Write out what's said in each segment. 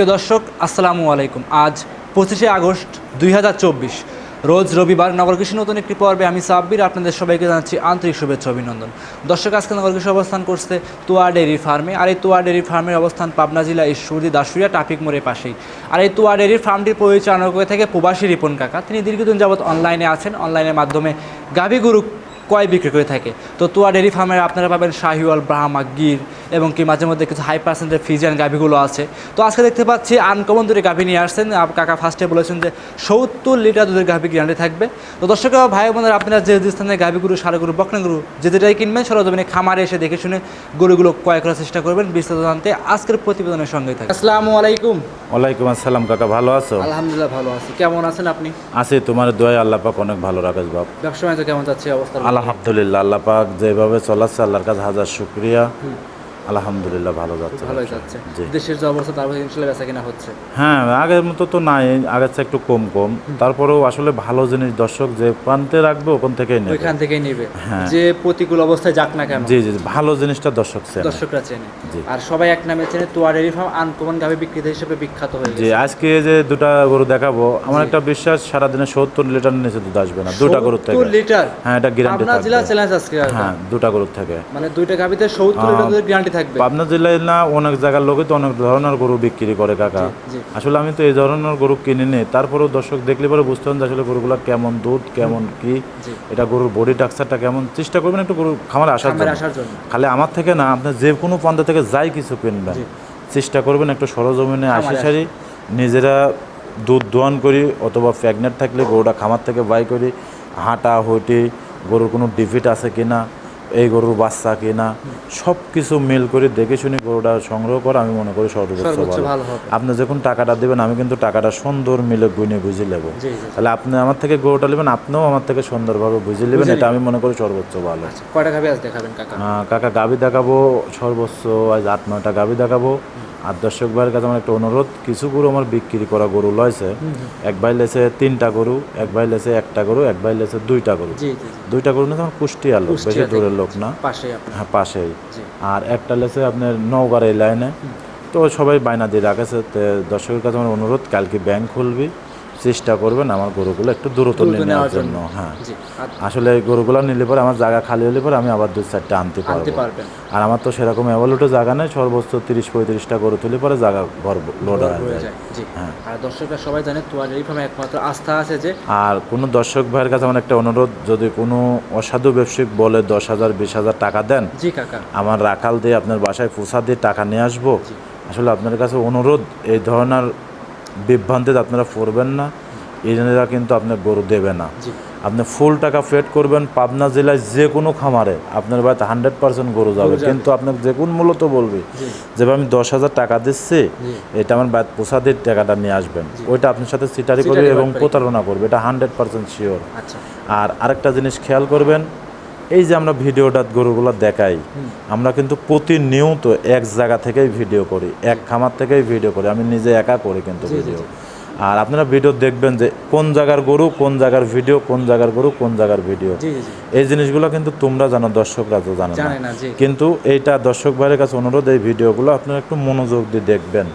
সুপ্রিয় দর্শক, আসসালামু আলাইকুম। আজ পঁচিশে আগস্ট দুই হাজার চব্বিশ, রোজ রবিবার নগর কৃষি নতুন একটি পর্বে আমি সাব্বির, আপনাদের সবাইকে জানাচ্ছি আন্তরিক শুভেচ্ছা অভিনন্দন। দর্শক, আজকে নগর কৃষি অবস্থান করছে তোয়া ডেয়ারি ফার্মে। আর এই তোয়া ডেয়ারি ফার্মের অবস্থান পাবনা জেলা ঈশ্বরদী, দাসুরিয়া ট্রাফিক মোড়ের পাশেই। আর এই তোয়া ডেয়ারি ফার্মটির পরিচালনা করে থেকে প্রবাসী রিপন কাকা। তিনি দীর্ঘদিন যাবৎ অনলাইনে আছেন। অনলাইনের মাধ্যমে গাভী গরু কয় বিক্রি করে থাকে? তো তোয়া ডেয়ারি ফার্মের আপনারা পাবেন শাহিওয়াল ব্রাহ্মা গির এবং কি মাঝে মধ্যে কিছু হাই পার্সেন্টের ফিজিয়ান গাভিগুলো আছে। তো আজকে দেখতে পাচ্ছি আনকমন দুটি গাভি নিয়ে আসছেন। কাকা ফার্স্টে বলেছেন যে সত্তর লিটার দুধের গাভি গ্যারান্টি থাকবে। তো দর্শক ভাই বোনেরা আপনারা যে যে স্থানে গাভি গরু সার গরু বকনা গরু যে যেটাই কিনবেন সরজমিনে খামারে এসে দেখে শুনে গরুগুলো ক্রয় করার চেষ্টা করবেন। বিস্তারিত জানতে আজকের প্রতিবেদনের সঙ্গে থাকে আসসালামু আলাইকুম। ওয়ালাইকুম আসসালাম কাকা ভালো আছো? আলহামদুলিল্লাহ ভালো আছি। কেমন আছেন আপনি? আছি তোমার দোয়াই আল্লাহ পাক অনেক ভালো রাখেস বাপ। ব্যবসা কেমন যাচ্ছে অবস্থা? আলহামদুলিল্লাহ আল্লাহ পাক যেভাবে চলাচ্ছে আল্লাহর কাছে হাজার শুক্রিয়া। আলহামদুলিল্লাহ ভালো যাচ্ছে ভালোই যাচ্ছে। দেশের যে অবস্থা তার মধ্যে ইনশাল্লাহ বেচা কিনা হচ্ছে। হ্যাঁ আগের মতো তো নাই আগের চেয়ে একটু কম কম। তারপরেও আসলে ভালো জিনিস দর্শক যে প্রান্তে রাখবে ওখান থেকেই নেবে। ওইখান থেকেই নেবে। হ্যাঁ। যে প্রতিকূল অবস্থায় যাক না কেন। জি জি ভালো জিনিসটা দর্শক চেনে। দর্শকরা চেনে। আর সবাই এক নামে চেনে তোয়া ডেয়ারি ফার্ম আনকমন গাভি বিক্রেতা হিসেবে বিখ্যাত হয়ে জি গেছে। আজকে যে দুটা গরু দেখাবো আমার একটা বিশ্বাস সারাদিনে সত্তর লিটার নিচে দুধ আসবে না দুটা গরুর থেকে। 70 লিটার? হ্যাঁ এটা গ্যারান্টি পাবনা জেলা চ্যালেঞ্জ আজকে হ্যাঁ দুটা গরুর থেকে। মানে দুইটা গাভিতে সত্তর লিটার দুধের গ্যারান্টি থাকবে। পাবনা জেলায় না অনেক জায়গার লোকে তো অনেক ধরনের গরু বিক্রি করে কাকা। আসলে আমি তো এই ধরনের গরু কিনে নিই তারপরেও দর্শক দেখলে পরে বুঝতে পারেন যে আসলে গরুগুলো কেমন দুধ কেমন কি। এটা গরুর বডি টাক্সারটা কেমন? চেষ্টা করবেন একটু গরু খামারে আসার জন্য। খালি আমার থেকে না আপনি যে কোনো পন্থ থেকে যাই কিছু কিনবেন। চেষ্টা করবেন একটু সরজমিনে আসি সারি নিজেরা দুধ দোয়ান করি অথবা প্রেগনেন্ট থাকলে গরুটা খামার থেকে বাই করি। হাঁটা হইটি গরুর কোনো ডিফিট আছে কিনা এই গরুর বাচ্চা কিনা সব কিছু মিল করে দেখে শুনে গরুটা সংগ্রহ করা আমি মনে করি সর্বোচ্চ ভালো। আপনি যখন টাকাটা দেবেন আমি কিন্তু টাকাটা সুন্দর মিলে গুনে বুঝে নেব। তাহলে আপনি আমার থেকে গরুটা নেবেন আপনিও আমার থেকে সুন্দরভাবে বুঝে নেবেন এটা আমি মনে করি সর্বোচ্চ ভালো। আচ্ছা কয়টা গাভি আজ দেখাবেন কাকা? গাবি দেখাবো সর্বোচ্চ আজ আট নয়টা গাবি দেখাবো। আর দর্শক ভাইয়ের কাছে আমার একটা অনুরোধ কিছু গরু আমার বিক্রি করা গরু লয়েছে। এক ভাই লেছে তিনটা গরু এক ভাই লেছে একটা গরু এক ভাই লেছে দুইটা গরু। দুইটা গরু না আমার কুষ্টিয়া লোক বেশি দূরের লোক না? পাশে হ্যাঁ পাশেই। আর একটা লেছে আপনার নওগাঁর এই লাইনে। তো সবাই বায়না দিয়ে রাখেছে। তো দর্শকের কাছে আমার অনুরোধ কালকে ব্যাংক খুলবি। চেষ্টা করবেন আমার গরুগুলো একটু দ্রুত নেওয়ার জন্য। হ্যাঁ। আসলে এই গরুগুলো নিলে পরে আমার জায়গা খালি হলে পরে আমি আবার দুই চারটা আনতে পারব। আর আমার তো সেরকম অ্যাভেলেবল জায়গা নেই সর্বোচ্চ তিরিশ পঁয়ত্রিশটা গরু তুলে পরে জায়গা ঘর লোড হয়ে যায়। হ্যাঁ। আর দর্শকরা সবাই জানে তোয়া ডেয়ারি ফার্মে একমাত্র আস্থা আছে যে আর কোনো দর্শক ভাইয়ের কাছে আমার একটা অনুরোধ যদি কোনো অসাধু ব্যবসায়িক বলে দশ হাজার বিশ হাজার টাকা দেন জি কাকা। আমার রাখাল দিয়ে আপনার বাসায় পোষা দিয়ে টাকা নিয়ে আসব। আসলে আপনার কাছে অনুরোধ এই ধরনের বিভ্রান্তিতে আপনারা পড়বেন না। এজনেরা কিন্তু আপনার গরু দেবে না। আপনি ফুল টাকা পেড করবেন পাবনা জেলায় যে কোনো খামারে আপনার বাড়িতে হান্ড্রেড পার্সেন্ট গরু যাবে। কিন্তু আপনাকে যে কোন মূলত বলবে। যে আমি দশ হাজার টাকা দিচ্ছি এটা আমার বাদ পোষাদের টাকাটা নিয়ে আসবেন। ওইটা আপনার সাথে সিটারি করবে এবং প্রতারণা করবে। এটা হান্ড্রেড পার্সেন্ট শিওর আর আরেকটা জিনিস খেয়াল করবেন এই যে আমরা ভিডিওটা গরুগুলো দেখাই আমরা কিন্তু প্রতিনিয়ত এক জায়গা থেকেই ভিডিও করি এক খামার থেকেই ভিডিও করি আমি নিজে একা করি কিন্তু ভিডিও। আর আপনারা ভিডিও দেখবেন যে কোন জায়গার গরু কোন জায়গার ভিডিও কোন জায়গার গরু কোন জায়গার ভিডিও। এই জিনিসগুলো কিন্তু তোমরা জানো দর্শকরা তো জানো না। কিন্তু এইটা দর্শক ভাইয়ের কাছে অনুরোধ এই ভিডিওগুলো আপনারা একটু মনোযোগ দিয়ে দেখবেন।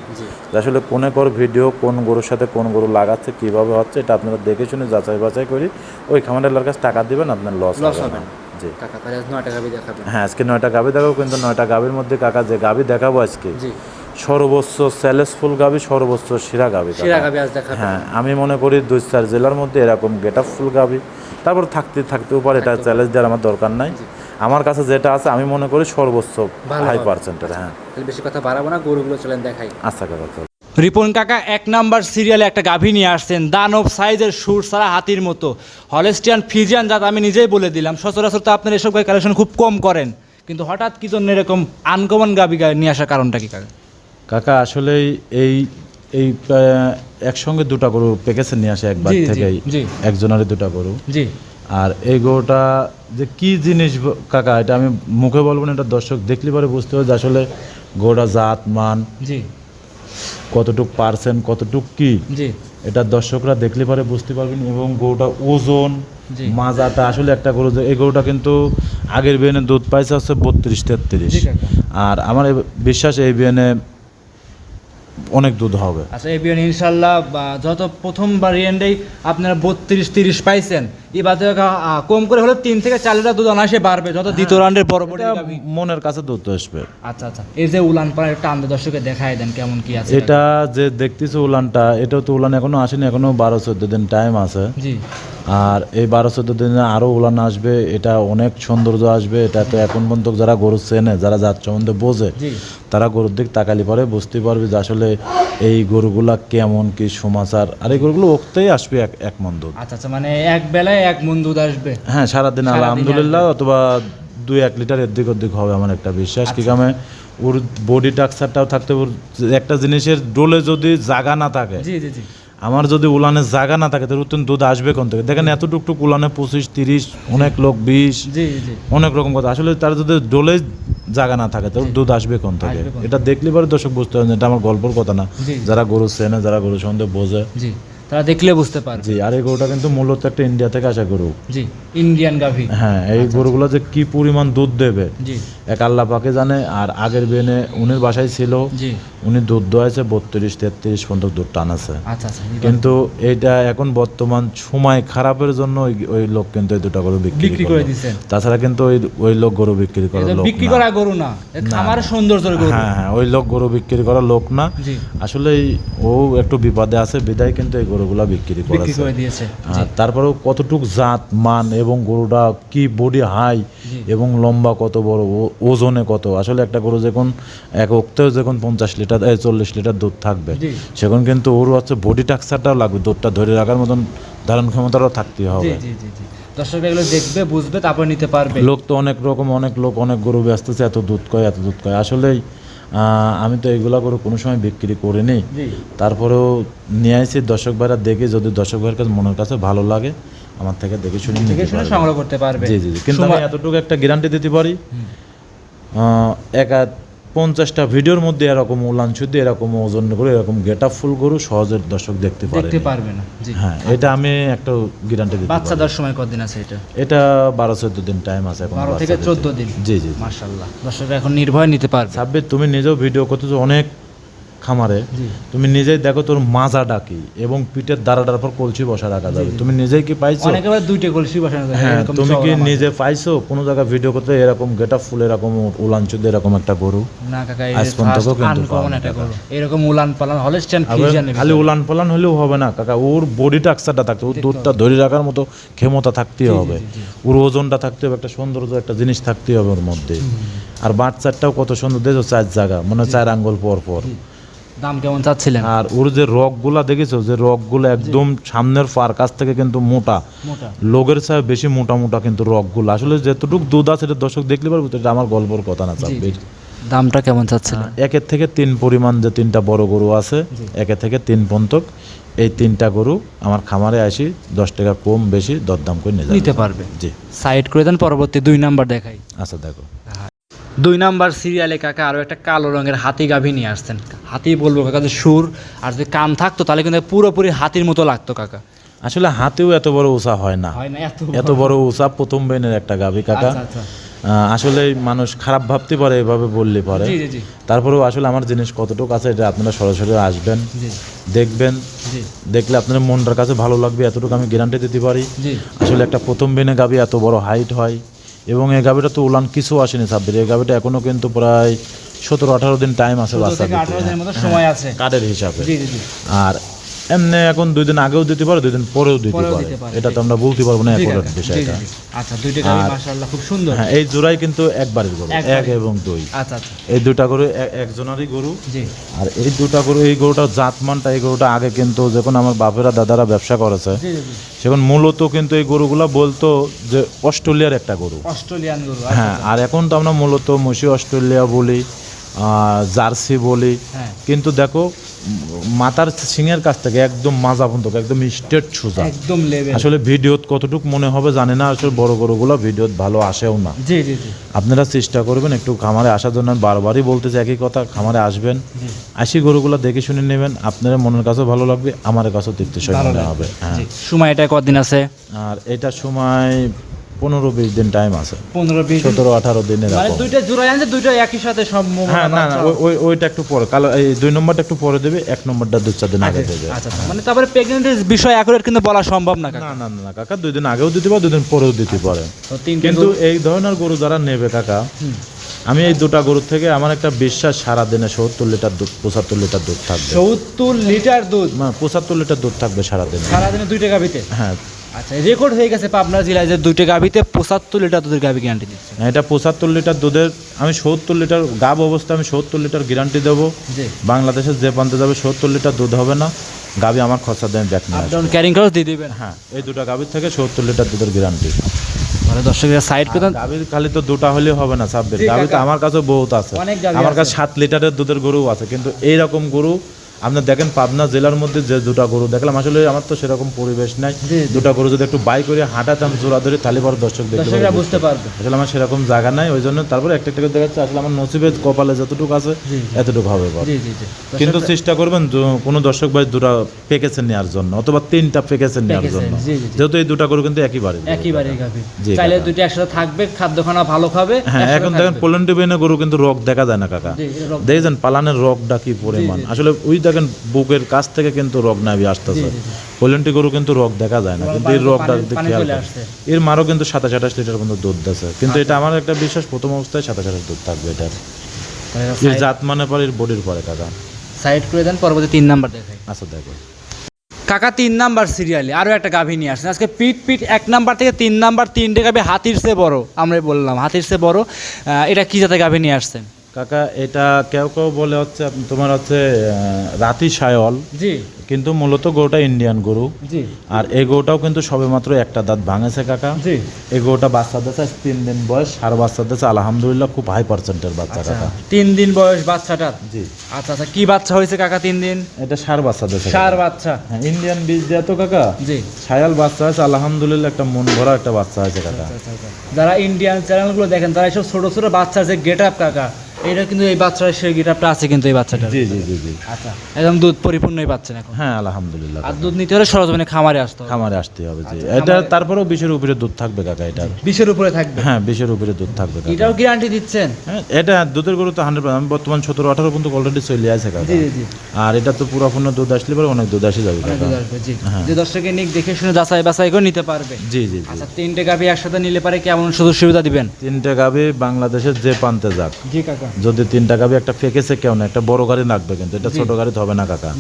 যে আসলে কোনে কর ভিডিও কোন গরুর সাথে কোন গরু লাগাচ্ছে কীভাবে হচ্ছে এটা আপনারা দেখে শুনে যাচাই বাছাই করি ওই খামারের কাছে টাকা দিবেন আপনার লস হবে না। জি কাকা তাহলে আজ নয়টা গাভি দেখাবেন। হ্যাঁ আজকে নয়টা গাভি দেখাবো কিন্তু নয়টা গাভির মধ্যে কাকা যে গাভি দেখাবো আজকে জি। সর্বোচ্চ স্যালেসফুল গাভি সর্বোচ্চ সেরা আজ দেখাবেন। হ্যাঁ আমি মনে করি দুই চার জেলার মধ্যে এরকম গেট আপ ফুল গাভি তারপর থাকতে থাকতেও পারে এটা চ্যালেঞ্জ দেওয়ার আমার দরকার নাই। আমার কাছে যেটা আছে আমি মনে করি সর্বোচ্চ হাই পার্সেন্টের হ্যাঁ। বেশি কথা বাড়াবো না গরুগুলো চলেন দেখাই। আচ্ছা চল। রিপন কাকা এক নাম্বার সিরিয়ালে একটা গাভী নিয়ে আসছেন। দানব সাইজের সুর সারা হাতির মতো। হলেস্টিয়ান ফিজিয়ান জাত আমি নিজেই বলে দিলাম। সচরাচর তো আপনার এসব কালেকশন খুব কম করেন। কিন্তু হঠাৎ কি জন্য এরকম আনকমন গাভী নিয়ে আসার কারণটা কি কাকা? কাকা আসলেই এই এই একসঙ্গে দুটা গরু প্যাকেজে নিয়ে আসে একবার থেকেই। একজনের দুটা গরু। জি। আর এই গরুটা যে কি জিনিস কাকা এটা আমি মুখে বলব না এটা দর্শক দেখলে পরে বুঝতে হবে যে আসলে গরুটা জাত মান জি। কতটুক পার্সেন্ট কতটুক কি? এটা দর্শকরা দেখলে পরে বুঝতে পারবেন এবং গরুটা ওজন মাজাটা আসলে একটা গরু এই গরুটা কিন্তু আগের বিয়ানে দুধ পাইছে হচ্ছে বত্রিশ তেত্রিশ। আর আমার বিশ্বাস এই বিয়ানে অনেক দুধ হবে। আচ্ছা এবিএন ইনশাল্লাহ বা যত প্রথম ভ্যারিয়েন্টেই আপনারা বত্রিশ তিরিশ পাইছেন এবার কম করে হলে তিন থেকে চার লিটার দুধ অনায়াসে বাড়বে যত দ্বিতীয় রাউন্ডের বড় মনের কাছে দুধ আসবে। আচ্ছা আচ্ছা। এই যে উলান পাড়া টান দিয়ে দর্শকে দেখাই দেন কেমন কি আছে এটা যে দেখতেছো উলানটা এটাও তো উলান এখনও আসেনি এখনও বারো চোদ্দ দিন টাইম আছে। জি। আর এই বারো চোদ্দ দিনে আরও উলান আসবে এটা অনেক সৌন্দর্য আসবে এটা তো এখন পর্যন্ত যারা গরু চেনে যারা যার সম্বন্ধে বোঝে তারা গরুর দিক তাকালি পরে বুঝতে পারবে যে আসলে এই গরুগুলা কেমন কি সমাচার। আর এই গরুগুলো ওখতেই আসবে এক এক মন দুধ। আচ্ছা আচ্ছা মানে এক বেলায় এক মন দুধ আসবে। হ্যাঁ সারাদিন আলহামদুলিল্লাহ অথবা দুই এক লিটার এর দিক ওদিক হবে আমার একটা বিশ্বাস কি কামে ওর বডি টাক্সারটাও থাকতে ওর একটা জিনিসের ডোলে যদি জাগা না থাকে জি জি জি। আমার যদি উলানের জায়গা না থাকে তাহলে উত্তম দুধ আসবে কোন থেকে? দেখেন এত টুকটুক উলানে পঁচিশ তিরিশ অনেক লোক বিশ অনেক রকম কথা। আসলে তার যদি ডোলে জায়গা না থাকে তাহলে দুধ আসবে কোন থেকে? এটা দেখলে পরে দর্শক বুঝতে পারেন এটা আমার গল্পর কথা না। যারা গরু চেনে যারা গরু সম্বন্ধে বোঝে। তারা দেখলে বুঝতে পারবে। জি আর এই গরুটা কিন্তু মূলত একটা ইন্ডিয়া থেকে আসা গরু। জি ইন্ডিয়ান গাভি। হ্যাঁ এই গরুগুলো যে কি পরিমাণ দুধ দেবে জি। এক আল্লাহ পাকে জানে আর আগের বেনে উনির বাসায় ছিল জি। উনি দুধ দোয়াইছে বত্রিশ তেত্রিশ পর্যন্ত দুধ টানাছে আচ্ছা আচ্ছা কিন্তু এইটা এখন বর্তমান সময় খারাপের জন্য ওই লোক কিন্তু এই দুটা গরু বিক্রি করে। দিচ্ছেন তাছাড়া কিন্তু ওই ওই লোক গরু বিক্রি করার লোক বিক্রি করা গরু না আমার সৌন্দর্যের গরু। হ্যাঁ হ্যাঁ ওই লোক গরু বিক্রি করার লোক না। আসলে ও একটু বিপদে আছে বিদায় কিন্তু এই গরুগুলা বিক্রি করে দিয়েছে। আর তারপরেও কতটুক জাত মান এবং গরুটা কি বডি হাই এবং লম্বা কত বড় ওজনে কত? আসলে একটা গরু যখন এক অক্তেও যখন পঞ্চাশ লিটার চল্লিশ লিটার দুধ থাকবে সেখন কিন্তু ওর হচ্ছে বডি টাক্সারটাও লাগবে দুধটা ধরে রাখার মতন ধারণ ক্ষমতাটাও থাকতে হবে। দর্শক এগুলো দেখবে বুঝবে তারপর নিতে পারবে। লোক তো অনেক রকম অনেক লোক অনেক গরু ব্যস্ত আছে এত দুধ কয় এত দুধ কয়। আসলেই আমি তো এগুলা করে কোনো সময় বিক্রি করে নেই। তারপরেও নিয়ে আসি দর্শক ভাইরা দেখে যদি দর্শক ভাইয়ের কাছে মনের কাছে ভালো লাগে আমার থেকে দেখে শুনে দেখে শুনে সংগ্রহ করতে পারবে। জি জি। কিন্তু আমি এতটুকু একটা গ্যারান্টি দিতে পারি আহ, একা পঞ্চাশটা ভিডিওর মধ্যে এরকম উলান শুদ্ধ এরকম ওজন করে এরকম গেট আপ ফুল গরু সহজে দর্শক দেখতে পারে দেখতে পারবে না হ্যাঁ এটা আমি একটা গ্যারান্টি দিতে বাচ্চা দেওয়ার সময় কতদিন আছে এটা? এটা বারো চোদ্দ দিন টাইম আছে এখন বারো থেকে। চোদ্দ দিন? জি জি মার্শাল্লাহ দর্শক এখন নির্ভয় নিতে পারবে। সাব্বির তুমি নিজেও ভিডিও করতেছো অনেক খামারে তুমি নিজেই দেখো তোর মাজা ডাকি এবং পিঠের দাঁড়াটার পর কলসি বসা রাখা যাবে। তুমি নিজেই কি পাইছো? দুইটা কলসি বসানো হ্যাঁ তুমি কি নিজে পাইছো? কোনো জায়গায় ভিডিও করতে এরকম গেট আপ ফুল এরকম উলাঞ্চুদ এরকম একটা গরু? না কাকা আজ পর্যন্ত কিন্তু এরকম উলান পালান ফ্রিজিয়ান খালি উলান পালান হলেও হবে না কাকা। ওর বডিটা আকসারটা থাকতে ওর দুধটা ধরে রাখার মতো ক্ষমতা থাকতেই হবে। ওর ওজনটা থাকতে হবে একটা সৌন্দর্য একটা জিনিস থাকতেই হবে ওর মধ্যে। আর বাচ্চাটাও কত সুন্দর দেখছ চার জায়গা মানে চার আঙ্গুল পর পর। দাম কেমন চাচ্ছিলেন? আর ওর যে রকগুলা দেখেছ যে রকগুলো একদম সামনের ফার কাছ থেকে কিন্তু মোটা। লোকের চাই বেশি মোটা মোটা কিন্তু রকগুলো আসলে যতটুকু দুধ আছে এটা দর্শক দেখতে পারব এটা আমার গল্পর কথা না চাপবে দামটা কেমন চাচ্ছিলেন? একের থেকে তিন পরিমাণ যে তিনটা বড় গরু আছে একের থেকে তিন পন্তক এই তিনটা গরু আমার খামারে আসি দশ টাকা কম বেশি দরদাম করে নিয়ে নিতে পারবে। জি। সাইড করে দেন পরবর্তী দুই নাম্বার দেখাই। আচ্ছা দেখো। দুই নাম্বার সিরিয়ালে কাকা আরও একটা কালো রঙের হাতি গাভী নিয়ে আসতেন। হাতি বলব কাকা যে সুর আর যদি কান থাকতো তাহলে কিন্তু পুরোপুরি হাতির মতো লাগতো কাকা। আসলে হাতেও এত বড় উষা হয় না। এত বড়। উষা প্রথম বেনের একটা গাভী কাকা। আচ্ছা আচ্ছা। আসলে মানুষ খারাপ ভাবতে পারে এভাবে বললে পারে। তারপরেও আসলে আমার জিনিস কতটুকু আছে এটা আপনারা সরাসরি আসবেন। দেখবেন। দেখলে আপনার মনটার কাছে ভালো লাগবে এতটুকু আমি গ্যারান্টি দিতে পারি। আসলে একটা প্রথম বেনে গাবি এত বড় হাইট হয়। এবং এই গাভীটা তো উলান কিছু আসেনি সাব্বির এই গাভীটা এখনও কিন্তু প্রায় সতেরো আঠারো দিন টাইম আছে বাচ্চা সময় আছে। কার্ডের হিসাবে। আর এমনি এখন দুই দিন আগেও দিতে পারে দুই দিন পরেও দিতে পারে। এটা তো আমরা বলতে পারব না এখন জি, জি। আচ্ছা দুইটা গাভী মাশাআল্লাহ খুব সুন্দর। হ্যাঁ এই জোড়াই কিন্তু একবারের গরু এক এবং দুই। আচ্ছা আচ্ছা। এই দুটা গরু একজনেরই গরু। জি। আর এই দুটা গরু এই গরুটার জাতমানটা এই গরুটা আগে কিন্তু যখন আমার বাপেরা দাদারা ব্যবসা করেছে সেখন মূলত কিন্তু এই গরুগুলা বলতো যে অস্ট্রেলিয়ার একটা গরু। অস্ট্রেলিয়ান গরু হ্যাঁ আর এখন তো আমরা মূলত মসি অস্ট্রেলিয়া বলি জার্সি বলি। হ্যাঁ। কিন্তু দেখো মাথার সিংয়ের কাছ থেকে একদম মাজা পর্যন্ত একদম স্ট্রেট সোজা। একদম আসলে ভিডিওত কতটুক মনে হবে জানি না আসলে বড় গরুগুলো ভিডিওত ভালো আসেও না। জি জি আপনারা চেষ্টা করবেন একটু খামারে আসার জন্য বারবারই বলতেছি একই কথা খামারে আসবেন। আসি গরুগুলো দেখে শুনে নেবেন আপনার মনের কাছেও ভালো লাগবে আমার কাছেও মনে লাগবে। হবে হ্যাঁ। সময় এটা কদিন আছে? আর এটা সময় পনেরো বিশ দিন টাইম আছে। পনেরো বিশ সতেরো আঠারো দিনে মানে দুইটা জোড়া আনছে দুইটা একই সাথে সব হ্যাঁ না না ওই- ওই ওইটা একটু পরে। কালো এই দুই নম্বরটা একটু পরে দেবে এক নম্বরটা দু চার দিন আগে দেবে। আচ্ছা আচ্ছা। মানে তারপরে বিষয় অ্যাকুরেট কিন্তু বলা সম্ভব না না না না, কাকা দুই দিন আগেও দিতে পারো দুই দিন পরেও দিতে পারে। কিন্তু এই ধরনের গরু যারা নেবে কাকা আমি এই দুটা গরুর থেকে আমার একটা বিশ্বাস সারা দিনে সত্তর লিটার দুধ পঁচাত্তর লিটার দুধ থাকবে। সত্তর লিটার দুধ? মানে পঁচাত্তর লিটার দুধ থাকবে সারা দিনে সারাদিনে দুইটা গাভিতে হ্যাঁ আচ্ছা রেকর্ড হয়ে গেছে পাবনা জেলায় যে দুইটা গাভিতে পঁচাত্তর লিটার দুধের গাভি গ্যারান্টি দিচ্ছে। এটা পঁচাত্তর লিটার দুধের আমি সত্তর লিটার গাব অবস্থায় আমি সত্তর লিটার গ্যারান্টি দেবো। বাংলাদেশের যে প্রান্তে যাবে সত্তর লিটার দুধ হবে না গাবি আমার খরচা দেয় ব্যাক ডাউন ক্যারিং খরচ দিয়ে দিবেন? হ্যাঁ এই দুটা গাবির থেকে সত্তর লিটার দুধের গ্যারান্টি মানে দর্শকের সাইড করে গাবির খালি তো দুটা হলে হবে না সাব্বির গাবি তো আমার কাছে বহুত আছে। আমার কাছে সাত লিটারের দুধের গরু আছে কিন্তু এই রকম গরু আপনি দেখেন পাবনা জেলার মধ্যে যে দুটা গরু দেখলাম আসলে আমার তো সেরকম পরিবেশ নাই। দুটা গরু যদি একটু বাই করে হাঁটাতাম জোড়া ধরে তাহলে পরে দর্শক দেখতে বুঝতে পারবে। আসলে আমার সেরকম জায়গা নাই ওই জন্য তারপরে একটা একটা দেখাচ্ছে আসলে আমার নসিবে কপালে যতটুকু আছে। এতটুকু হবে কিন্তু চেষ্টা করবেন কোনো দর্শক ভাই দুটা প্যাকেজে নেওয়ার জন্য অথবা তিনটা প্যাকেজে নেওয়ার জন্য। যেহেতু এই দুটা গরু কিন্তু একইবারে জি, চাইলে কাকা। একসাথে থাকবে খাদ্যখানা ভালো খাবে হ্যাঁ এখন দেখেন বেনে গরু কিন্তু রক দেখা যায় না কাকা। দেখেছেন পালানের রকটা কি পরিমাণ? আসলে ওই দেখেন বুকের কাছ থেকে কিন্তু রক নাবি আসতেছে। পোলেন্টি গরু কিন্তু রক দেখা যায় না কিন্তু এর পানি খেয়াল। আসছে। এর মারও কিন্তু সাতাশ আঠাশ লিটার পর্যন্ত দুধ দিচ্ছে কিন্তু এটা আমার একটা বিশ্বাস প্রথম অবস্থায় সাতাশ আঠাশ দুধ থাকবে এটার। এর জাত মানে পরে এর বডির পরে কাকা। সাইড করে দেন পরবর্তী তিন নাম্বার দেখাই। আচ্ছা দেখো। কাকা তিন নাম্বার সিরিয়ালে আরও একটা গাভী নিয়ে আসছেন। আজকে পিট পিট এক নাম্বার থেকে তিন নাম্বার তিনটে গাভী হাতির চেয়ে বড় আমরা বললাম হাতির চেয়ে বড়। এটা কি জাতের গাভী নিয়ে আসছেন? কাকা এটা কেউ কেউ বলে হচ্ছে তোমার হচ্ছে রাতি সায়ল জি। কিন্তু মূলত গরুটা ইন্ডিয়ান গরু। জি। আর এই গরুটাও কিন্তু সবেমাত্র একটা দাঁত ভাঙেছে কাকা। জি। এই গরুটা বাচ্চা আজ তিন দিন বয়স আর বাচ্চা দিয়েছে আলহামদুলিল্লাহ খুব হাই পার্সেন্টের বাচ্চা কাকা। তিন দিন বয়স বাচ্চাটা? জি। আচ্ছা আচ্ছা কি বাচ্চা হয়েছে কাকা তিন দিন? এটা সার বাচ্চা দিয়েছে সার বাচ্চা। হ্যাঁ ইন্ডিয়ান বীজ দেওয়া তো কাকা। জি। সায়াল বাচ্চা আছে আলহামদুলিল্লাহ একটা মন ভরা একটা বাচ্চা আছে কাকা। যারা ইন্ডিয়ান চ্যানেলগুলো দেখেন তারা এইসব ছোট ছোট বাচ্চার যে গেট আপ কাকা এটা কিন্তু এই বাচ্চার সেই গেট আপটা আছে কিন্তু এই বাচ্চাটার। জি জি জি জি। আচ্ছা। একদম দুধ পরিপূর্ণই পাচ্ছেন এখন। হ্যাঁ আলহামদুলিল্লাহ আর দুধ নিতে হলে সরজমিনে খামারে আসতে হবে। খামারে আসতে হবে জি। এটা তারপরেও বিশের উপরে দুধ থাকবে কাকা এটার বিশের উপরে থাকবে। হ্যাঁ বিশের উপরে দুধ থাকবে কাকা। এটাও গ্যারান্টি দিচ্ছেন? হ্যাঁ এটা দুধের গরু তো হান্ড্রেড আমি বর্তমান সতেরো আঠারো পর্যন্ত অলরেডি চলে আছে কাকা। জি জি আর এটা তো পুরোপূর্ণ দুধ আসলে পরে অনেক দুধ আসে যাবে কাকা। জি। হ্যাঁ। যে দর্শকের নিক দেখে শুনে যাচাই বাছাই করে নিতে পারবে। জি জি আচ্ছা তিনটে গাভি একসাথে নিলে পারে কেমন সুযোগ সুবিধা দিবেন? তিনটা গাবি বাংলাদেশের যে প্রান্তে যাক। জি কাকা। যদি তিনটা গাবি একটা ফেকেছে কেউ না একটা বড় গাড়ি লাগবে কিন্তু এটা ছোট গাড়ি হবে না কাকা।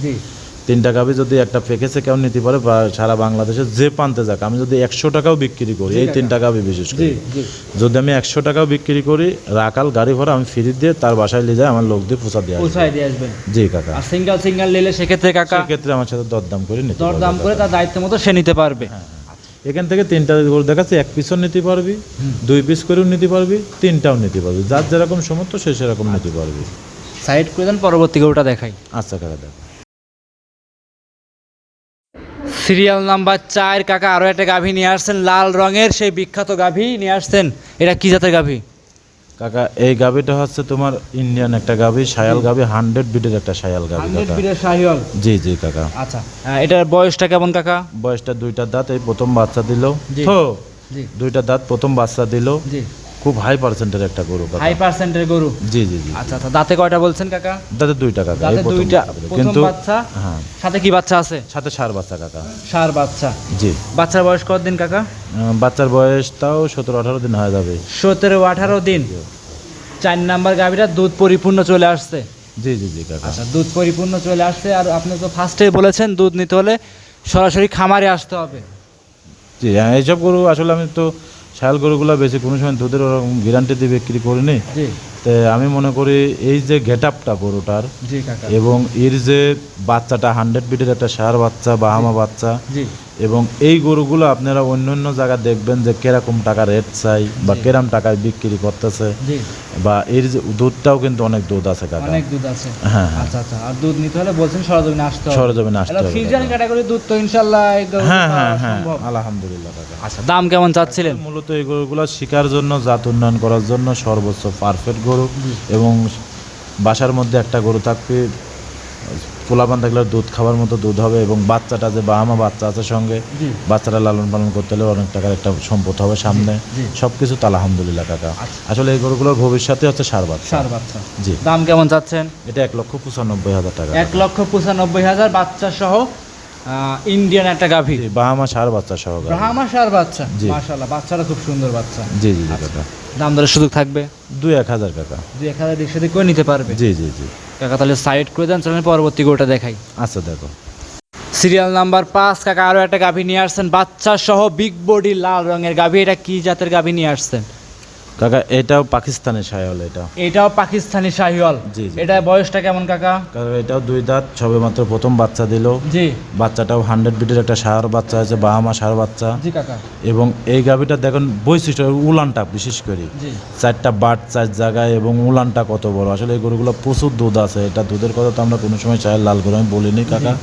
তিনটা গাবি যদি একটা ফেকেছে কেউ নিতে পারে বা সারা বাংলাদেশে যে প্রান্তে যাক আমি যদি একশো টাকাও বিক্রি করি এই তিনটা গাবি বিশেষ করে। যদি আমি একশো টাকাও বিক্রি করি রাকাল গাড়ি ভাড়া আমি ফ্রি দিয়ে তার বাসায় নিয়ে যাই আমার লোক দিয়ে পৌঁছা দিয়ে আসবে। দিয়ে আসবেন জি কাকা। আর সিঙ্গেল সিঙ্গেল নিলে সেক্ষেত্রে কাকা সেক্ষেত্রে আমার সাথে দরদাম করে নিতে দর পারবে দাম করে তার দায়িত্ব মতো সে নিতে পারবে। এখান থেকে তিনটা গোল দেখাচ্ছে এক পিসও নিতে পারবি দুই পিস করেও নিতে পারবি তিনটাও নিতে পারবি। যার যেরকম সমর্থ সে সেরকম নিতে পারবি। সাইড করে দেন পরবর্তী গরুটা দেখাই। আচ্ছা কাকা দেখ। সিরিয়াল নাম্বার চার কাকা আরও একটা গাভী নিয়ে আসছেন লাল রঙের সেই বিখ্যাত গাভী নিয়ে আসছেন। এটা কী জাতের গাভী? কাকা এই গাভিটা হচ্ছে তোমার ইন্ডিয়ান একটা গাভি সায়াল গাভি হান্ড্রেড বিটের একটা সায়াল গাভি বিটের জি জি কাকা। আচ্ছা আহ, এটার বয়সটা কেমন কাকা? বয়সটা দুইটা দাঁত এই প্রথম বাচ্চা দিল। জি। তো জি। দুইটা দাঁত প্রথম বাচ্চা দিল। জি। খুব হাই পার্সেন্টের একটা গরু কাকা। হাই পার্সেন্টের গরু? জি জি জি। আচ্ছা আচ্ছা। দাঁতে কয়টা বলছেন কাকা? দাঁতে দুইটা কাকা। দাঁতে দুইটা। কিন্তু বাচ্চা? হ্যাঁ। সাথে কি বাচ্চা আছে? সাথে সার বাচ্চা কাকা। সার বাচ্চা। জি। বাচ্চার বয়স কতদিন কাকা? বাচ্চার বয়স তাও সতেরো আঠারো দিন হয়ে যাবে। সতেরো আঠারো দিন? চার নাম্বার গাভীটা দুধ পরিপূর্ণ চলে আসছে। জি জি জি কাকা। আচ্ছা দুধ পরিপূর্ণ চলে আসছে আর আপনি তো ফার্স্টে বলেছেন দুধ নিতে হলে সরাসরি খামারে আসতে হবে। জি হ্যাঁ এইসব গরু আসলে আমি তো শাল গরুগুলো বেশি কোনো সময় দুধের ওরকম গ্যারান্টি দিয়ে বিক্রি করিনি। তো আমি মনে করি এই যে গেট আপটা গরুটার এবং এর যে বাচ্চাটা হান্ড্রেড বিটের একটা সার বাচ্চা বাহামা বাচ্চা এবং এই গরুগুলো আপনারা অন্য অন্য জায়গা দেখবেন যে কীরকম টাকা রেট চাই বা কিরম টাকায় বিক্রি করতেছে। বা এর যে দুধটাও কিন্তু অনেক দুধ আছে কাকা। অনেক দুধ আছে। হ্যাঁ হ্যাঁ। আচ্ছা আচ্ছা। আর দুধ নিতে হলে বলছেন সরজমিনে আসতে হবে। সরজমিনে আসতে হবে ক্যাটাগরি দুধ তো ইনশাল্লাহ এই হ্যাঁ হ্যাঁ হ্যাঁ। আলহামদুলিল্লাহ কাকা। আচ্ছা দাম কেমন চাচ্ছিলেন? মূলত এই গরুগুলো শিকার জন্য জাত উন্নয়ন করার জন্য সর্বোচ্চ পারফেক্ট গরু। এবং বাসার মধ্যে একটা গরু থাকবে। পোলাপান থাকলে দুধ খাবার মতো দুধ হবে এবং বাচ্চাটা যে বাহামা বাচ্চা আছে সঙ্গে। বাচ্চাটা লালন পালন করতে হলে অনেক টাকার একটা সম্পদ হবে সামনে। সব কিছু তো আলহামদুলিল্লাহ কাকা। আচ্ছা। আসলে এই গরুগুলোর ভবিষ্যতে হচ্ছে সার বাচ্চা। সার বাচ্চা। জি। দাম কেমন চাচ্ছেন? এটা এক লক্ষ পঁচানব্বই হাজার টাকা এক লক্ষ পঁচানব্বই হাজার বাচ্চা সহ ইন্ডিয়ান একটা গাভী। বাহামা সার বাচ্চা সহ গাভী। ব্রাহ্মা সার বাচ্চা। জি। মাশাল্লাহ বাচ্চাটা খুব সুন্দর বাচ্চা। জি জি জি কাকা। দাম দরের সুযোগ থাকবে? দুই এক হাজার কাকা। দুই এক হাজার দিক করে নিতে পারবে? জি জি জি। কাকা তাহলে সাইড করে দেন চলেন পরবর্তী গোটা দেখাই। আচ্ছা দেখো। সিরিয়াল নাম্বার পাঁচ কাকা আরও একটা গাভী নিয়ে আসছেন। বাচ্চা সহ বিগ বডি লাল রঙের গাভী। এটা কি জাতের গাভী নিয়ে আসছেন? কাকা এটাও পাকিস্তানি সায়াল এটা। এটাও পাকিস্তানি শাহিওয়াল? জি। এটা বয়সটা কেমন কাকা? কাকা এটাও দুই দাঁত সবে মাত্র প্রথম বাচ্চা দিল। জি। বাচ্চাটাও হান্ড্রেড বিটের একটা সার বাচ্চা আছে বাহামা সার বাচ্চা। জি কাকা। এবং এই গাভিটা দেখুন বৈশিষ্ট্য উলানটা বিশেষ করে। জি। চারটা বাট চার জায়গায় এবং উলানটা কত বড়। আসলে এই গরুগুলো প্রচুর দুধ আছে এটা দুধের কথা তো আমরা কোনো সময় চায়ের লাল করে আমি বলিনি কাকা।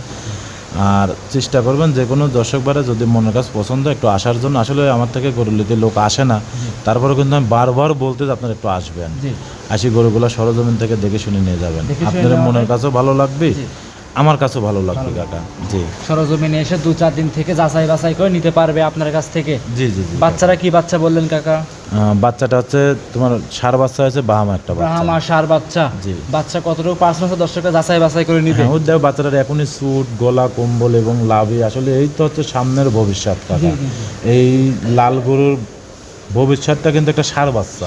আর চেষ্টা করবেন যে কোনো দর্শক বারে যদি মনের কাজ পছন্দ একটু আসার জন্য। আসলে আমার থেকে গরু নিতে লোক আসে না। তারপরে কিন্তু আমি বারবার বলতে যে আপনারা একটু আসবেন। আসি গরুগুলো সরজমিন থেকে দেখে শুনে নিয়ে যাবেন। আপনার মনের কাছেও ভালো লাগবে। আমার কাছেও ভালো লাগবে কাকা জি। সরজমিনে এসে দু চার দিন থেকে যাচাই বাছাই করে নিতে পারবে আপনার কাছ থেকে। জি জি জি বাচ্চারা কি বাচ্চা বললেন কাকা? বাচ্চাটা হচ্ছে তোমার সার বাচ্চা হয়েছে বাহামা একটা বাচ্চা। ব্রাহ্মা সার বাচ্চা। জি। বাচ্চা কতটুকু? পার্সেন্ট দর্শকরা যাচাই বাছাই করে নিতে হ্যাঁ ওই দেখো বাচ্চাটার এখনই স্যুট গলা কম্বল এবং লাভি আসলে এই তো হচ্ছে সামনের ভবিষ্যৎ কাকা। এই লাল গরুর ভবিষ্যৎটা কিন্তু একটা সার বাচ্চা।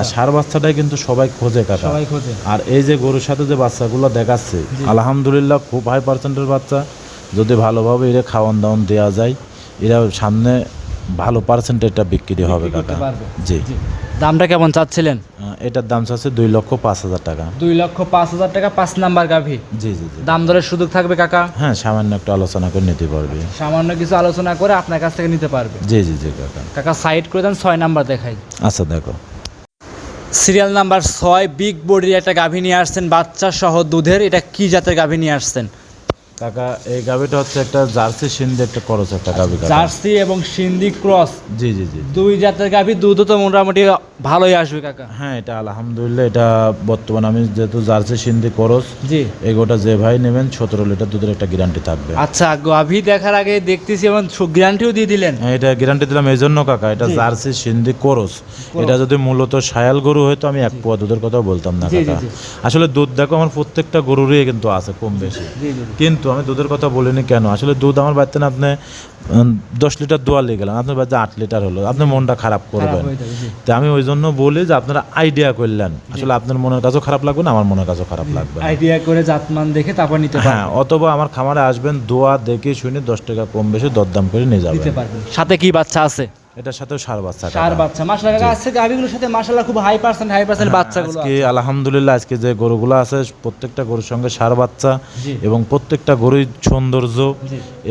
আর সার বাচ্চাটাই কিন্তু সবাই খোঁজে কাটা। সবাই খোঁজে। আর এই যে গরুর সাথে যে বাচ্চাগুলো দেখাচ্ছে আলহামদুলিল্লাহ খুব হাই পার্সেন্টের বাচ্চা। যদি ভালোভাবে এরা খাওয়ান দাওয়ান দেওয়া যায় এরা সামনে ভালো পার্সেন্টেজটা বিক্রি হবে কাকা। জি। জি। দামটা কেমন চাচ্ছিলেন? এটার দাম চাচ্ছে দুই লক্ষ পাঁচ হাজার টাকা। দুই লক্ষ পাঁচ হাজার টাকা পাঁচ নাম্বার গাভী। জি জি জি। দাম দরের সুযোগ থাকবে কাকা? হ্যাঁ সামান্য একটু আলোচনা করে নিতে পারবে। সামান্য কিছু আলোচনা করে আপনার কাছ থেকে নিতে পারবে। জি জি জি কাকা। কাকা সাইড করে দেন ছয় নাম্বার দেখাই। আচ্ছা দেখো। সিরিয়াল নাম্বার ছয় বিগ বডির একটা গাভী নিয়ে আসছেন বাচ্চা সহ দুধের। এটা কি জাতের গাভী নিয়ে আসছেন? কাকা এই গাভিটা হচ্ছে একটা জার্সি সিন্ধি একটা করস একটা কাকা। জার্সি এবং সিন্ধি ক্রস। জি জি জি। দুই জাতের গাভী দুধ তো মোটামুটি ভালোই আসবে কাকা। হ্যাঁ এটা আলহামদুলিল্লাহ এটা বর্তমানে আমি যেহেতু জার্সি সিন্ধি করস জি। এগোটা যে ভাই নেবেন সতেরো লিটার দুধের একটা গ্যারান্টি থাকবে। আচ্ছা গাভী দেখার আগে দেখতেছি এবং গ্যারান্টিও দিয়ে দিলেন। হ্যাঁ, এটা গ্যারান্টি দিলাম এই জন্য কাকা এটা জার্সি সিন্ধি করস এটা যদি মূলত সায়াল গরু হয়তো আমি এক পোয়া দুধের কথাও বলতাম না কাকা। আসলে দুধ দেখো আমার প্রত্যেকটা গরুরই কিন্তু আছে কম বেশি। জি কিন্তু আমি দুধের কথা বলিনি কেন? আসলে দুধ আমার বাড়িতে না আপনি দশ লিটার দোয়া লিয়ে গেলাম। আপনার বাড়িতে আট লিটার হলো। আপনি মনটা খারাপ করবেন। তো আমি ওই জন্য বলি যে আপনারা আইডিয়া করলেন। আসলে আপনার মনের কাছেও খারাপ লাগবে না আমার মনের কাছেও খারাপ লাগবে আইডিয়া করে জাতমান দেখে তারপর নিতে হ্যাঁ অথবা আমার খামারে আসবেন দোয়া দেখে শুনে দশ টাকা কম বেশি দরদাম করে নিয়ে দিতে যাবেন। সাথে কি বাচ্চা আছে? এটার সাথেও সার বাচ্চা কাকা। বাচ্চা। মাসাল্লাহ কাকা আজকে গাভীগুলোর সাথে মাসাল্লাহ খুব হাই পার্সেন্ট হাই পার্সেন্ট বাচ্চাগুলো আজকে আলহামদুলিল্লাহ আজকে যে গরুগুলো আছে প্রত্যেকটা গরুর সঙ্গে সার বাচ্চা এবং প্রত্যেকটা গরুই সৌন্দর্য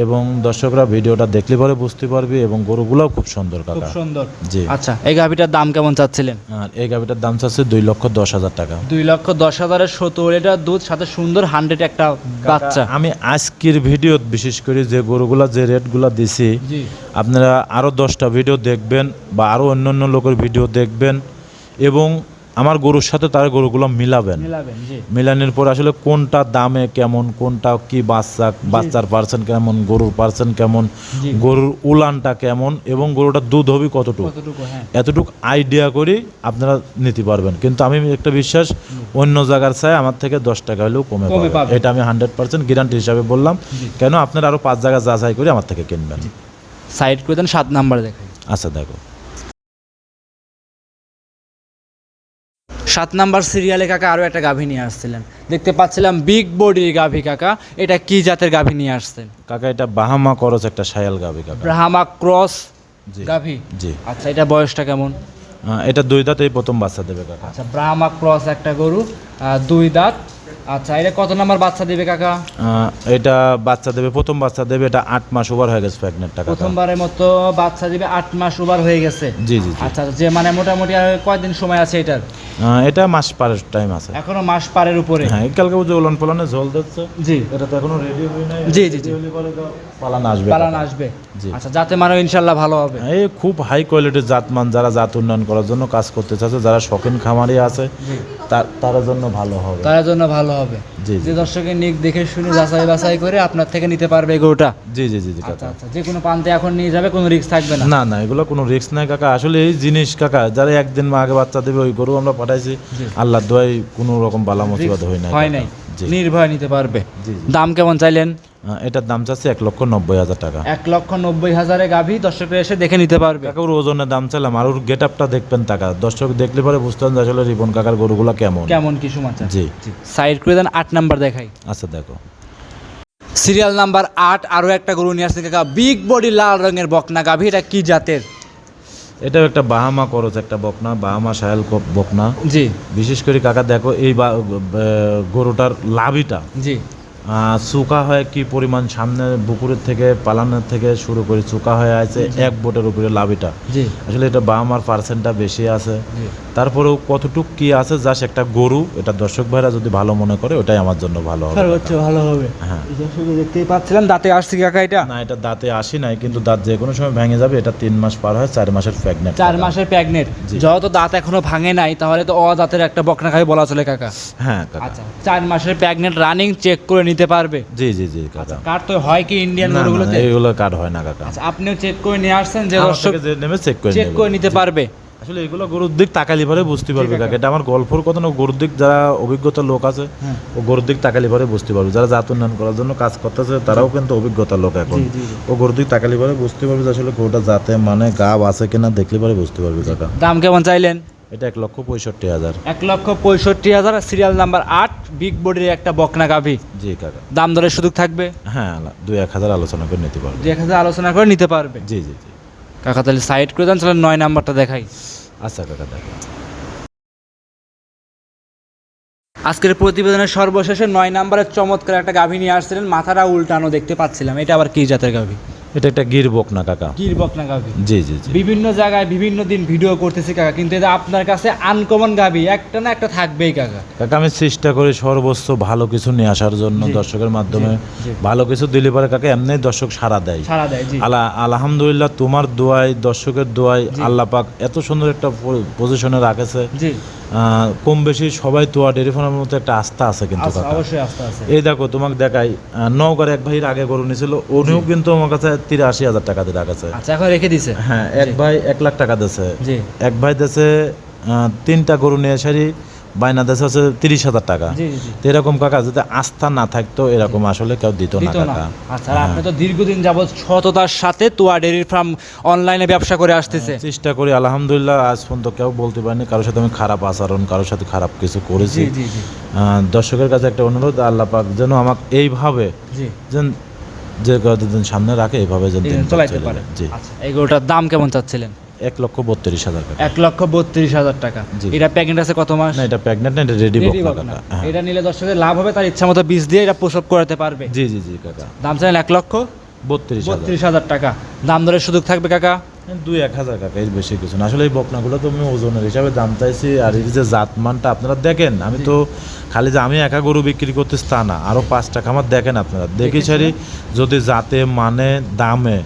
এবং দর্শকরা ভিডিওটা দেখলে পরে বুঝতে পারবে এবং গরুগুলোও খুব সুন্দর খুব সুন্দর। জি। আচ্ছা এই গাভীটার দাম কেমন চাচ্ছিলেন? আর এই গাভিটার দাম চাচ্ছে দুই লক্ষ দশ হাজার টাকা। দুই লক্ষ দশ হাজারের সত্তর লিটার দুধ সাথে সুন্দর হান্ড্রেড একটা বাচ্চা। আমি আজকের ভিডিও বিশেষ করে যে গরুগুলা যে রেটগুলা দিছি আপনারা আরও দশটা ভিডিও দেখবেন বা আরও অন্য অন্য লোকের ভিডিও দেখবেন এবং আমার গরুর সাথে তার গরুগুলো মিলাবেন। মিলানোর পর আসলে কোনটা দামে কেমন কোনটা কি বাচ্চা বাচ্চার পার্সেন্ট কেমন গরুর পার্সেন্ট কেমন গরুর উলানটা কেমন এবং গরুটার দুধ হবে কতটুকু? হ্যাঁ। এতটুকু আইডিয়া করে আপনারা নিতে পারবেন। কিন্তু আমি একটা বিশ্বাস অন্য জায়গার চাই আমার থেকে দশ টাকা হলেও কমে পাবে। এটা আমি হান্ড্রেড পার্সেন্ট গ্যারান্টি হিসাবে বললাম। কেন? আপনারা আরও পাঁচ জায়গা যাচাই করে আমার থেকে কিনবেন। সাইড করে দেন সাত নাম্বার দেখাই। আচ্ছা দেখো। সাত নাম্বার সিরিয়ালে কাকা আরও একটা গাভী নিয়ে আসছিলেন। দেখতে পাচ্ছিলাম বিগ বডির গাভী কাকা। এটা কি জাতের গাভী নিয়ে আসছেন? কাকা এটা বাহামা করস একটা সায়াল গাভী কাকা। ব্রাহ্মা ক্রস জি গাভী? জি। আচ্ছা এটা বয়সটা কেমন? এটা দুই দাঁতেই প্রথম বাচ্চা দেবে কাকা। আচ্ছা ব্রাহ্মা ক্রস একটা গরু দুই দাঁত। আচ্ছা এটা কত নাম্বার বাচ্চা দিবে কাকা? এটা বাচ্চা দেবে প্রথম বাচ্চা দেবে এটা আট মাস ওভার হয়ে গেছে প্রেগনেন্ট টাকা প্রথমবারের মতো বাচ্চা দিবে আট মাস ওভার হয়ে গেছে? জি জি জি। আচ্ছা যে মানে মোটামুটি আর কয়দিন সময় আছে এটার? এটা মাস পারের টাইম আছে। এখনও মাস পারের উপরে। হ্যাঁ কালকে যে উলন পালনে জল দিচ্ছে জি। এটা তো এখনও রেডি হয়ে নাই জি, জি, জি। পালান আসবে পালান আসবে। জি। আচ্ছা যাতে মানে ইনশাল্লাহ ভালো হবে। এই খুব হাই কোয়ালিটির জাতমান যারা জাত উন্নয়ন করার জন্য কাজ করতে চাচ্ছে যারা শখিন খামারি আছে তার তার জন্য ভালো হবে। তার জন্য ভালো হবে। জি, জি। যে দর্শকের নিক দেখে শুনে যাচাই বাছাই করে আপনার থেকে নিতে পারবে গরুটা। জি জি জি জি আচ্ছা কাকা। আচ্ছা যে কোনো পান্তে এখন নিয়ে যাবে কোনো রিস্ক থাকবে না। না না এগুলো কোনো রিস্ক নাই কাকা। আসলে এই জিনিস কাকা যারা একদিন মা আগে বাচ্চা দেবে ওই গরু আমরা পাঠাইছি। আল্লাহ দোয়াই কোনো রকম বালা মুসিবত হয় না হয় নাই। নির্ভয় নিতে পারবে। দাম কেমন চাইলেন? এটার দাম চাচ্ছে এক লক্ষ নব্বই হাজার টাকা। এক লক্ষ নব্বই হাজারে গাভী দর্শকরা এসে দেখে নিতে পারবে। কাকা ওর ওজনের দাম চাইলাম। আর ওর গেট আপটা দেখবেন টাকা দর্শক দেখলে পরে বুঝতে যে আসলে রিবন কাকার গরুগুলো কেমন। কেমন কিছু সমাচার জি। সাইড করে দেন আট নাম্বার দেখাই। আচ্ছা দেখো। সিরিয়াল নাম্বার আট আরও একটা গরু নিয়ে আসছে কাকা। বিগ বডি লাল রঙের বকনা গাভী। এটা কি জাতের? এটাও একটা বাহামা করজ একটা বকনা বাহামা সাহেল বকনা। জি। বিশেষ করে কাকা দেখো এই বা- গরুটার লাভিটা। জি। চুকা হয় কি পরিমাণ সামনে বুকুরের থেকে পালানোর থেকে শুরু করে চুকা হয়ে আছে এক বোটের উপরে লাভিটা। আসলে এটা বাহামার পার্সেন্টটা বেশি আছে। তারপরেও কতটুক কি আছে জাস্ট একটা গরু এটা দর্শক ভাইরা যদি ভালো মনে করে ওটাই আমার জন্য ভালো হবে। সর্বোচ্চ ভালো হবে। হ্যাঁ। দেখতেই পাচ্ছিলাম দাঁতে আসছে কাকা এটা? না এটা দাঁতে আসি নাই কিন্তু দাঁত যে কোনো সময় ভেঙে যাবে এটা তিন মাস পার হয় চার মাসের প্রেগনেন্ট চার মাসের প্যাগনেট যত দাঁত এখনও ভাঙে নাই তাহলে তো অদাঁতের একটা বকনা খাই বলা চলে কাকা। হ্যাঁ আচ্ছা চার মাসের প্যাগনেট রানিং চেক করে নিতে পারবে? জি জি জি কাকা। কার তো হয় কি ইন্ডিয়ান গরুগুলোতে? এইগুলো কার্ড হয় না কাকা। আচ্ছা আপনিও চেক করে নিয়ে আসছেন যে দর্শক যে নেবে চেক করে চেক করে নিতে পারবে? আসলে এগুলো গরুর দিক তাকালি পরে বুঝতে পারবে কাকা। এটা আমার গল্পর কথা না গরুর দিক যারা অভিজ্ঞতা লোক আছে হ্যাঁ। ও গরুর দিক তাকালি পরে বুঝতে পারবে। যারা জাত উন্নয়ন করার জন্য কাজ করতেছে তারাও কিন্তু অভিজ্ঞতা লোক এখন। ও গরুর দিক তাকালি পরে বুঝতে পারবে যে আসলে গরুটা জাতে মানে গাব আছে কিনা দেখলে পরে বুঝতে পারবে কাকা। দাম কেমন চাইলেন? এটা এক লক্ষ পঁয়ষট্টি হাজার। এক লক্ষ পঁয়ষট্টি হাজার সিরিয়াল নাম্বার আট বিগ বডির একটা বকনা গাভী। জি কাকা। দাম দরের সুযোগ থাকবে? হ্যাঁ দুই এক হাজার আলোচনা করে নিতে পারবে। দু এক হাজার আলোচনা করে নিতে পারবে? জি জি জি। কাকা তাহলে সাইড করে দেন তাহলে নয় নাম্বারটা দেখাই। আচ্ছা কাকা দেখো। আজকের প্রতিবেদনের সর্বশেষে নয় নাম্বারের চমৎকার একটা গাভী নিয়ে আসছিলেন মাথাটা উল্টানো দেখতে পাচ্ছিলাম। এটা আবার কি জাতের গাভী? এটা একটা গির বক না কাকা? গির বকনা গাভী জি জি জি। বিভিন্ন জায়গায় বিভিন্ন দিন ভিডিও করতেছি কাকা কিন্তু এটা আপনার কাছে আনকমন গাভী একটা না একটা থাকবেই কাকা। কাকা আমি চেষ্টা করি সর্বোচ্চ ভালো কিছু নিয়ে আসার জন্য দর্শকের মাধ্যমে ভালো কিছু দিলে পরে কাকা এমনি দর্শক সাড়া দেয়। সারা দেয় জি। আলা আলহামদুলিল্লাহ তোমার দোয়াই দর্শকের দোয়াই জি। আল্লাহ পাক এত সুন্দর একটা পজিশনে রাখেছে। জি। কম বেশি সবাই তোয়া ডেরি ফার্মের মতো একটা আস্থা আছে কিন্তু আচ্ছা, অবশ্যই আস্তে আছে। এই দেখো তোমাকে দেখাই আহ, নওগাঁর এক ভাইয়ের আগে গরু নিয়েছিল উনিও কিন্তু আমার কাছে তিরাশি হাজার টাকা দিয়ে রাখেছে আচ্ছা এখন রেখে দিছে? হ্যাঁ এক ভাই এক লাখ টাকা দিয়েছে। এক ভাই দেশে তিনটা গরু নিয়ে সারি বাইনা দেশে হচ্ছে তিরিশ হাজার টাকা। তো এরকম কাকা যদি আস্থা না থাকতো এরকম আসলে কেউ দিত না কাকা। আচ্ছা আপনি তো দীর্ঘদিন যাবৎ সততার সাথে তোয়া ডেয়ারি ফার্ম অনলাইনে ব্যবসা করে আসতেছে। চেষ্টা করি আলহামদুলিল্লাহ আজ পর্যন্ত কেউ বলতে পারিনি কারোর সাথে আমি খারাপ আচরণ কারোর সাথে খারাপ কিছু করেছি। দর্শকের কাছে একটা অনুরোধ আল্লাহ পাক যেন আমাকে এইভাবে যেন যে কতদিন সামনে রাখে এইভাবে যেন চলাইতে পারে। জি। আচ্ছা এই গরুটার দাম কেমন চাচ্ছিলেন? এক লক্ষ বত্রিশ হাজার টাকা। এক লক্ষ বত্রিশ হাজার টাকা। এটা প্যাকেট আছে কত মাস? না এটা প্রেগনেন্ট না এটা রেডি বকনা। না হ্যাঁ। এটা নিলে দর্শকের লাভ হবে তার ইচ্ছা মতো বীজ দিয়ে এটা প্রসব করাতে পারবে। জি জি জি কাকা। দাম চাইলেন এক লক্ষ বত্রিশ বত্রিশ হাজার টাকা। দাম দরের সুযোগ থাকবে কাকা। দুই এক হাজার টাকা এর বেশি কিছু না। আসলে এই বকনাগুলো তো আমি ওজনের হিসাবে দাম চাইছি আর এই যে জাতমানটা আপনারা দেখেন আমি তো খালি যে আমি একা গরু বিক্রি করতেছি তা না আরও পাঁচটা খামার দেখেন আপনারা। দেখি সারি যদি জাতে মানে দামে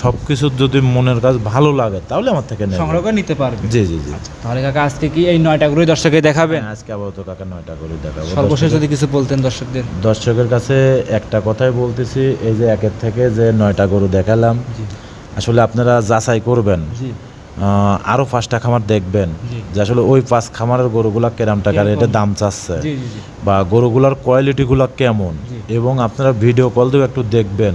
সব কিছু যদি মনের কাজ ভালো লাগে তাহলে আমার থেকে সংগ্রহ করে নিতে পারবে জি জি জি। তাহলে কাকা আজকে কি এই নয়টা গরুই দর্শকে দেখাবেন? হ্যাঁ, আজকে আপাতত কাকা নয়টা করে দেখাবো। সর্বশেষ যদি কিছু বলতেন দর্শকদের। দর্শকের কাছে একটা কথাই বলতেছি এই যে একের থেকে যে নয়টা গরু দেখালাম আসলে আপনারা যাচাই করবেন। জি। আহ, আরও পাঁচটা খামার দেখবেন। যে আসলে ওই পাঁচ খামারের গরুগুলা কেরাম টাকার এটা দাম চাচ্ছে। বা গরুগুলার কোয়ালিটিগুলো কেমন? এবং আপনারা ভিডিও কল দিয়ে একটু দেখবেন।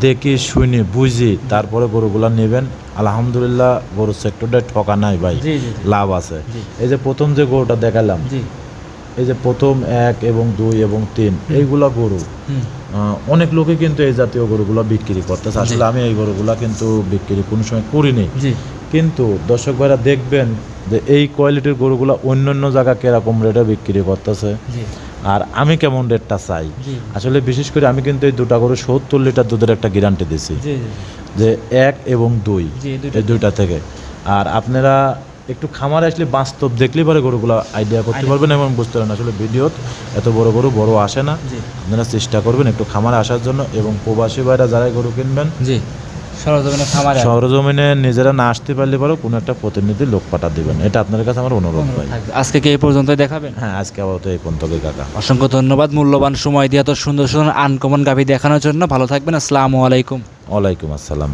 দেখি শুনি বুঝি তারপরে গরুগুলা নেবেন। আলহামদুলিল্লাহ গরুর সেক্টরটা ঠকা নাই ভাই। লাভ আছে। এই যে প্রথম যে গরুটা দেখালাম এই যে প্রথম এক এবং দুই এবং তিন এইগুলা গরু। অনেক লোকে কিন্তু এই জাতীয় গরুগুলো বিক্রি করতেছে। আসলে আমি এই গরুগুলা কিন্তু বিক্রি কোনো সময় করিনি। কিন্তু দর্শক ভাইরা দেখবেন যে এই কোয়ালিটির গরুগুলো অন্য অন্য জায়গা কীরকম রেটে বিক্রি করতেছে। আর আমি কেমন রেটটা চাই? আসলে বিশেষ করে আমি কিন্তু এই দুটা গরু সত্তর লিটার দুধের একটা গ্যারান্টি দিছি। যে এক এবং দুই এই দুইটা থেকে। আর আপনারা একটু খামারে আসলে বাস্তব দেখলে পরে গরুগুলো আইডিয়া করতে পারবেন এবং বুঝতে পারবেন আসলে ভিডিওত এত বড় গরু বড় আসে না। আপনারা চেষ্টা করবেন একটু খামারে আসার জন্য এবং প্রবাসী ভাইরা যারাই গরু কিনবেন জি। সরজমিনে খামারে সরজমিনে নিজেরা না আসতে পারলে পরেও কোনো একটা প্রতিনিধি লোক পাঠা দিবেন। এটা আপনার কাছে আমার অনুরোধ ভাই। আজকে কি এই পর্যন্তই দেখাবেন? হ্যাঁ আজকে আপাতত এই পর্যন্ত কাকা। অসংখ্য ধন্যবাদ মূল্যবান সময় দিয়ে এত সুন্দর সুন্দর আনকমন গাভী দেখানোর জন্য। ভালো থাকবেন। আসসালামু আলাইকুম। ওয়ালাইকুম আসসালাম।